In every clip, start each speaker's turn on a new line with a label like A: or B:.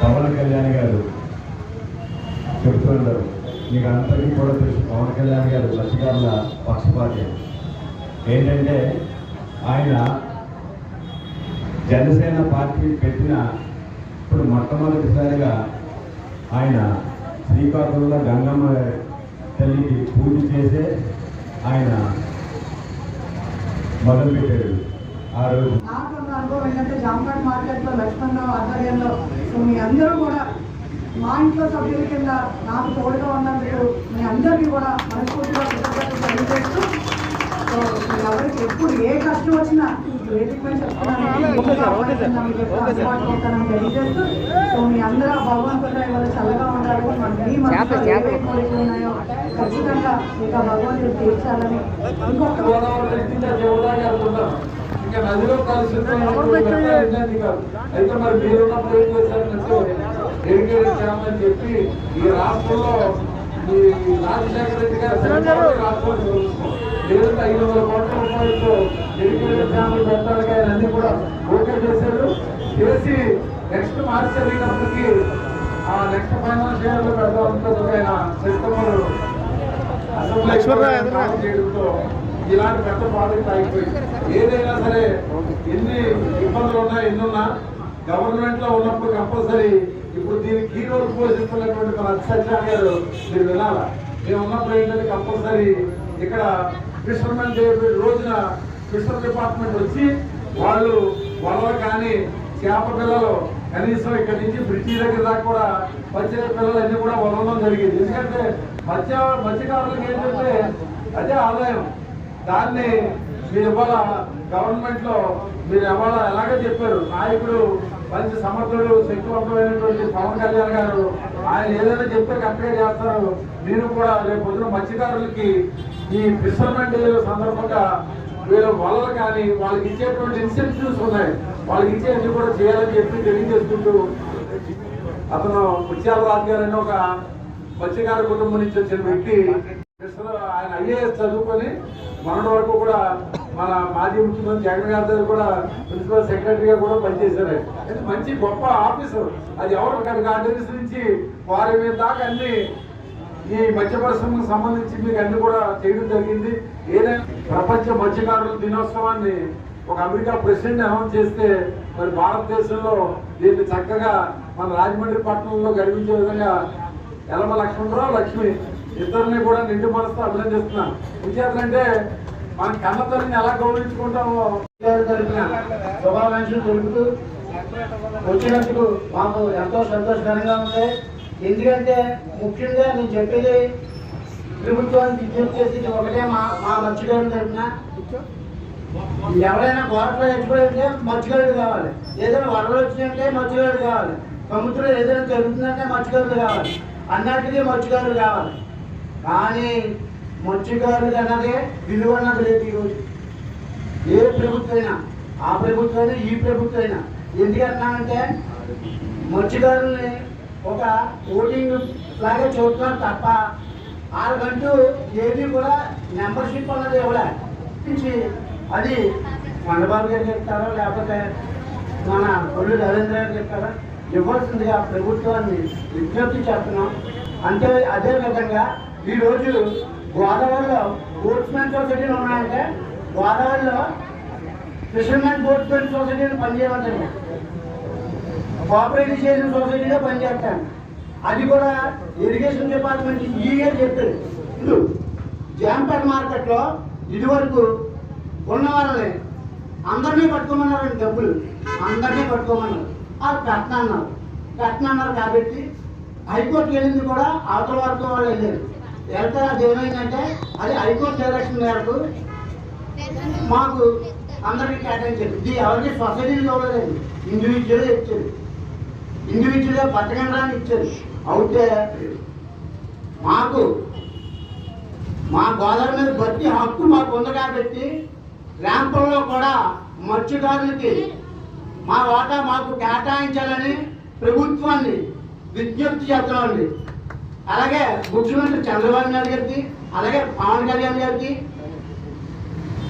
A: పవన్ కళ్యాణ్ గారు చెప్తున్నారు. మీకు అందరికీ కూడా తెలుసు పవన్ కళ్యాణ్ గారు లక్షగారుల పక్షపాతి. ఏంటంటే ఆయన జనసేన పార్టీ పెట్టిన ఇప్పుడు మొట్టమొదటిసారిగా ఆయన శ్రీకాకుళంలో గంగమ్మ తల్లికి పూజ చేసే ఆయన మొదలుపెట్టాడు ఆ రోజు.
B: అనుభవం ఏంటంటే జాంపేట్ మార్కెట్లో లక్ష్మణరావు ఆధ్వర్యంలో మీ అందరూ కూడా మా ఇంట్లో సభ్యుల కింద నాకు తోడుగా ఉన్నందుకు మీ అందరికీ కూడా మనస్ఫూర్తిగా కృతజ్ఞతలు తెలియజేస్తూ ఎవరికి ఎప్పుడు ఏ కష్టం వచ్చినా తెలియజేస్తూ సో మీ అందరూ భగవంతుడు ఇవాళ చల్లగా ఉండాలి మన మీ మనసులో కోరికలు ఉన్నాయో ఖచ్చితంగా మీకు భగవంతుడు తీర్చాలని ఇంకొక.
C: ఇంకా నదిలో కాదు. అయితే మరి మీరున్నప్పుడు ఏం చేశారంటే చేయాలని చెప్పి ఈ రాష్ట్రంలో ఈ రాజశేఖర రెడ్డి గారు. లేదంటే ఐదు వందల కోట్ల రూపాయలతో ఎరిగేది ఛానల్ పెట్టడానికి ఆయన అన్ని కూడా ఓకే చేశారు. చేసి నెక్స్ట్ మార్చి జరిగినప్పటికీ ఆ నెక్స్ట్ ఫైనాన్షియల్లో పెడదాం ఆయన సెప్టెంబర్ చేయడంతో ఇలాంటి పెద్ద ప్రాజెక్ట్ అయిపోయింది ఏదైనా సరే ఎన్ని ఇబ్బందులు ఉన్నా గవర్నమెంట్లో ఉన్నప్పుడు కంపల్సరీ ఇప్పుడు దీనికి ఈ రోజు పోషిస్తున్నటువంటి మన సత్యాన్ని గారు మీరు వినాలా? మేము ఉన్నప్పుడు ఏంటంటే కంపల్సరీ ఇక్కడ ఫిషర్మెన్ డే రోజున ఫిషర్ డిపార్ట్మెంట్ వచ్చి వాళ్ళు వలవ కానీ చేప పిల్లలు కనీసం ఇక్కడి నుంచి బ్రిడ్జి దగ్గర దాకా కూడా మత్స్య పిల్లలు అన్ని కూడా వదలడం జరిగింది. ఎందుకంటే మత్స్య మత్స్యకారులకు ఏంటంటే అదే ఆదాయం. దాన్ని మీరు ఇవాళ గవర్నమెంట్లో మీరు ఇవాళ ఎలాగే చెప్పారు. నాయకుడు మంచి సమర్థుడు శక్తివంతమైనటువంటి పవన్ కళ్యాణ్ గారు ఆయన ఏదైనా చెప్తే కరెక్ట్గా చేస్తారు. మీరు కూడా రేపు పొద్దున మత్స్యకారులకి ఈ ఫిషర్మెంట్ సందర్భంగా వీళ్ళ వలలు కానీ వాళ్ళకి ఇచ్చేటువంటి ఇన్సెంటివ్స్ ఉన్నాయి. వాళ్ళకి ఇచ్చేవి కూడా చేయాలని చెప్పి తెలియజేసుకుంటూ అతను ముత్యాల రాజు గారు అని ఒక మత్స్యకార కుటుంబం నుంచి వచ్చిన వ్యక్తి ఆయన ఐఏఎస్ చదువుకొని మొన్నటి వరకు కూడా మన మాజీ ముఖ్యమంత్రి జగన్ గారి దగ్గర కూడా ప్రిన్సిపల్ సెక్రటరీగా కూడా పనిచేశారు అది మంచి గొప్ప ఆఫీసర్. అది ఎవరు కనుక గార్డెన్స్ నుంచి వారి మీద దాకా అన్ని ఈ మత్స్య పరిశ్రమకు సంబంధించి మీకు అన్ని కూడా చేయడం జరిగింది. ఏదైనా ప్రపంచ మత్స్యకారుల దినోత్సవాన్ని ఒక అమెరికా ప్రెసిడెంట్ అనౌన్స్ చేస్తే మరి భారతదేశంలో దీన్ని చక్కగా మన రాజమండ్రి పట్టణంలో గర్వించే విధంగా ఎలమ లక్ష్మణరావు లక్ష్మి ఇద్దరిని కూడా నిండు మనసుతో అభినందిస్తున్నాను. విద్యార్థులంటే మన కన్నతల్లిని ఎలా గౌరవించుకుంటామో
D: తరఫున శుభాకాంక్షలు తెలుపుతూ వచ్చినందుకు మాకు ఎంతో సంతోషకరంగా ఉంది. ఎందుకంటే ముఖ్యంగా నేను చెప్పేది ప్రభుత్వానికి విజ్ఞప్తి చేసేది ఒకటే మా మా మత్స్యకారుల తరఫున ఎవరైనా గోడలో చచ్చిపోయింటే మత్స్యకారుడు కావాలి. ఏదైనా వరదలు వచ్చినాయంటే మత్స్యకారుడు కావాలి. సముద్రం ఏదైనా జరుగుతుందంటే మత్స్యకారుడు కావాలి. అన్నట్టుగా మత్స్యకారుడు కావాలి. కానీ మంచిగారు అన్నదే విలువ అన్నది లేదు ఈరోజు. ఏ ప్రభుత్వమైనా ఆ ప్రభుత్వమైనా ఈ ప్రభుత్వమైనా ఎందుకంటున్నానంటే మత్స్యకారుల్ని ఒక ఓటింగ్ లాగా చూస్తున్నారు తప్ప వాళ్ళకంటూ ఏది కూడా మెంబర్షిప్ అన్నది ఇవ్వలే అది మండబాబు గారు చెప్తారో లేకపోతే మన కొల్లు రవీంద్ర గారు చెప్తారా? ఇవ్వాల్సిందిగా ప్రభుత్వాన్ని విజ్ఞప్తి చేస్తున్నాం. అంటే అదే విధంగా ఈరోజు గోదావరిలో బోట్స్మెన్ సొసైటీలు ఉన్నాయంటే గోదావరిలో ఫిషర్మెన్ బోట్స్మెన్ సొసైటీలు పనిచేయమంటాను కోఆపరేటివ్ చేసిన సొసైటీలో పనిచేస్తాను. అది కూడా ఇరిగేషన్ డిపార్ట్మెంట్ ఈ ఇయర్ చెప్పారు. ఇప్పుడు జాంపేట మార్కెట్లో ఇదివరకు ఉన్న వాళ్ళని అందరినీ పట్టుకోమన్నారండి డబ్బులు. అందరినీ పట్టుకోమన్నారు. వాళ్ళు పెట్టనన్నారు. పెట్టనన్నారు కాబట్టి హైకోర్టుకి వెళ్ళింది కూడా అవతల వరకు వాళ్ళు వెళ్ళారు. వెళ్తే అది ఏమైందంటే అది హైకోర్టు డైరెక్షన్ మేరకు మాకు అందరికీ కేటాయించారు. ఇది ఎవరికి సొసైటీలు ఇవ్వలేదండి ఇండివిజువల్గా ఇచ్చారు. ఇండివిజువల్గా పట్టకండి ఇచ్చారు. అవుతే మాకు మా గోదావరి మీద బట్టి హక్కు మాకు ఉంది కాబట్టి ర్యాంపుల్లో కూడా మత్స్యకారులకి మా వాటా మాకు కేటాయించాలని ప్రభుత్వాన్ని విజ్ఞప్తి చేస్తున్నామండి అలాగే ముఖ్యమంత్రి చంద్రబాబు నాయుడు గారికి అలాగే పవన్ కళ్యాణ్ గారికి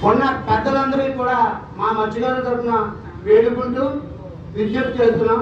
D: ఉన్న పెద్దలందరికీ కూడా మా మధ్యగారి తరఫున వేడుకుంటూ విజ్ఞప్తి చేస్తున్నాం.